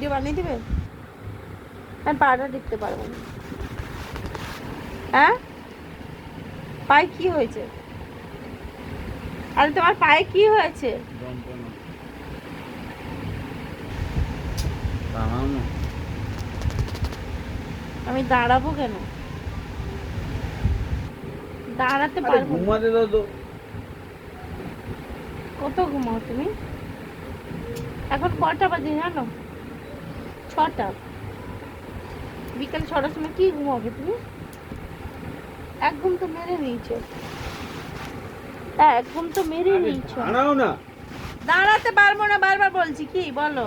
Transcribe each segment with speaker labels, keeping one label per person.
Speaker 1: Video বানিয়ে দিবে? আমি পাটা দেখতে পারব না। হ্যাঁ? পায়ে কি হয়েছে? আরে তোমার পায়ে কি হয়েছে? আমি দাঁড়াবো কেন? দাঁড়াতে পারব।
Speaker 2: ঘুমাতে দাও তো।
Speaker 1: কত ঘুমাও তুমি? এখন কটা বাজে জানো? ছটা। বিকাল ছটার সময় কি ঘুমাবে তুমি? এক ঘুম তো মেরে নিয়েছো। হ্যাঁ এক ঘুম তো মেরে
Speaker 2: নিয়েছে
Speaker 1: নিয়েছো।
Speaker 2: দাঁড়াও না।
Speaker 1: দাঁড়াতে পারব না বারবার বলছি কি? বলো।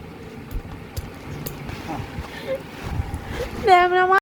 Speaker 1: Lembra não é